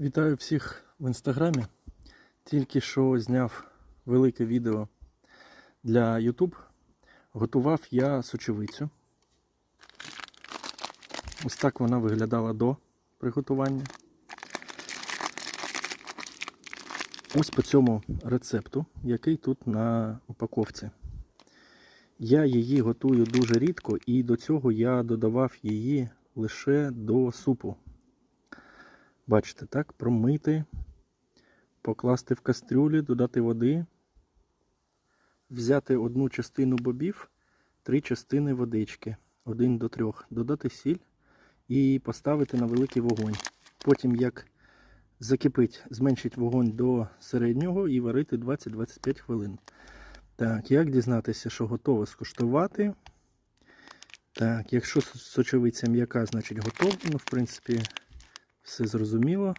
Вітаю всіх в інстаграмі. Тільки що зняв велике відео для YouTube. Готував я сочевицю. Ось так вона виглядала до приготування. Ось по цьому рецепту, який тут на упаковці. Я її готую дуже рідко і до цього я додавав її лише до супу. Бачите, так, промити, покласти в кастрюлі, додати води, взяти одну частину бобів, три частини водички, один до трьох, додати сіль і поставити на великий вогонь. Потім, як закипить, зменшить вогонь до середнього і варити 20-25 хвилин. Так, як дізнатися, що готово скуштувати? Так, якщо сочевиця м'яка, значить готово. Ну, в принципі, все зрозуміло.